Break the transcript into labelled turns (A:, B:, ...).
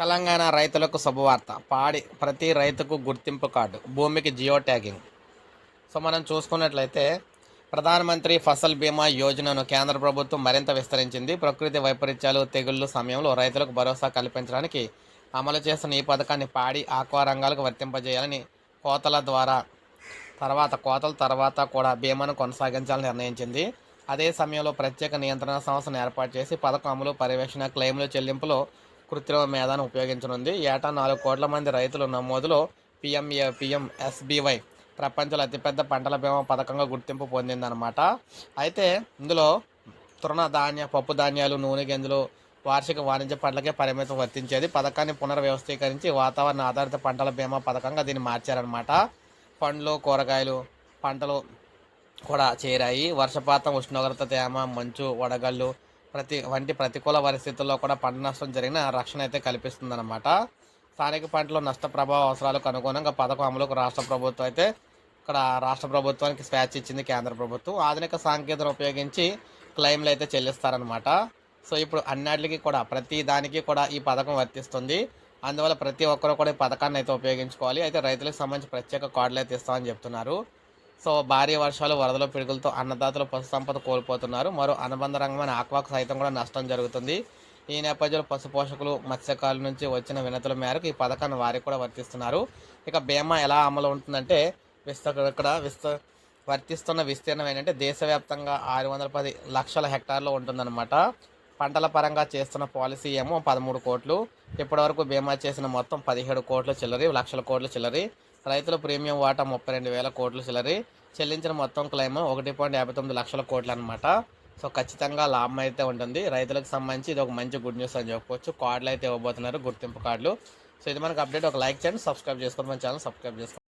A: తెలంగాణ రైతులకు శుభవార్త. పాడి ప్రతి రైతుకు గుర్తింపు కార్డు. భూమికి జియో ట్యాగింగ్. సో మనం చూసుకున్నట్లయితే ప్రధానమంత్రి ఫసల్ బీమా యోజనను కేంద్ర ప్రభుత్వం మరింత విస్తరించింది. ప్రకృతి వైపరీత్యాలు తెగుళ్ళు సమయంలో రైతులకు భరోసా కల్పించడానికి అమలు చేసిన ఈ పథకాన్ని పాడి ఆక్వా రంగాలకు వర్తింపజేయాలని కోతల ద్వారా తర్వాత కోతల తర్వాత కూడా బీమాను కొనసాగించాలని నిర్ణయించింది. అదే సమయంలో ప్రత్యేక నియంత్రణ సంస్థను ఏర్పాటు చేసి పథకం అమలు పర్యవేక్షణ క్లెయిమ్లు చెల్లింపులో కృత్రిమ మేధాను ఉపయోగించనుంది. ఏటా నాలుగు కోట్ల మంది రైతుల నమోదులో పిఎంఏ పిఎంఎస్బివై ప్రపంచంలో అతిపెద్ద పంటల బీమా పథకంగా గుర్తింపు పొందిందనమాట అయితే ఇందులో తృణధాన్య పప్పు ధాన్యాలు నూనె గింజలు వార్షిక వాణిజ్య పంటలకే పరిమితం వర్తించేది. పథకాన్ని పునర్వ్యవస్థీకరించి వాతావరణ ఆధారిత పంటల బీమా పథకంగా దీన్ని మార్చారనమాట పండ్లు కూరగాయలు పంటలు కూడా చేరాయి. వర్షపాతం ఉష్ణోగ్రత తేమ మంచు వడగళ్ళు ప్రతి వంటి ప్రతికూల పరిస్థితుల్లో కూడా పంట నష్టం జరిగిన రక్షణ అయితే కల్పిస్తుందన్నమాట. స్థానిక పంటలో నష్ట ప్రభావ అవసరాలకు అనుగుణంగా పథకం అమలుకు రాష్ట్ర ప్రభుత్వం అయితే ఇక్కడ రాష్ట్ర ప్రభుత్వానికి స్వేచ్ఛ ఇచ్చింది కేంద్ర ప్రభుత్వం. ఆధునిక సాంకేతికను ఉపయోగించి క్లెయిమ్లు అయితే చెల్లిస్తారనమాట సో ఇప్పుడు అన్నిటికీ కూడా ప్రతి దానికి కూడా ఈ పథకం వర్తిస్తుంది. అందువల్ల ప్రతి ఒక్కరూ కూడా ఈ పథకాన్ని అయితే ఉపయోగించుకోవాలి. అయితే రైతులకు సంబంధించి ప్రత్యేక కార్డులు అయితే ఇస్తామని చెప్తున్నారు. సో భారీ వర్షాలు వరదల పిడుగులతో అన్నదాతలు పశు సంపద కోల్పోతున్నారు. మరో అనుబంధ రంగమైన ఆక్వాకు సైతం కూడా నష్టం జరుగుతుంది. ఈ నేపథ్యంలో పశు పోషకులు మత్స్యకారుల నుంచి వచ్చిన వినతుల మేరకు ఈ పథకాన్ని వారికి కూడా వర్తిస్తున్నారు. ఇక బీమా ఎలా అమలు ఉంటుందంటే విస్త ఇక్కడ విస్త వర్తిస్తున్న విస్తీర్ణం ఏంటంటే దేశవ్యాప్తంగా ఆరు వందల పది లక్షల హెక్టార్లో ఉంటుందన్నమాట. పంటల పరంగా చేస్తున్న పాలసీ ఏమో పదమూడు కోట్లు. ఇప్పటివరకు బీమా చేసిన మొత్తం పదిహేడు కోట్ల చిల్లరి లక్షల కోట్ల చిల్లరి. రైతుల ప్రీమియం వాటా ముప్పై రెండు వేల కోట్లు చిల్లరి. చెల్లించిన మొత్తం క్లెయిమ్ ఒకటి పాయింట్ యాభై తొమ్మిది లక్షల కోట్లు అనమాట సో ఖచ్చితంగా లాభం అయితే ఉంటుంది. రైతులకు సంబంధించి ఇది ఒక మంచి గుడ్ న్యూస్ అని చెప్పుకోవచ్చు. కార్డులు అయితే ఇవ్వబోతున్నారు గుర్తింపు కార్డులు. సో ఇది మనకు అప్డేట్. ఒక లైక్ చేయండి సబ్స్క్రైబ్ చేసుకోండి మన ఛానల్ సబ్స్క్రైబ్ చేసుకోండి.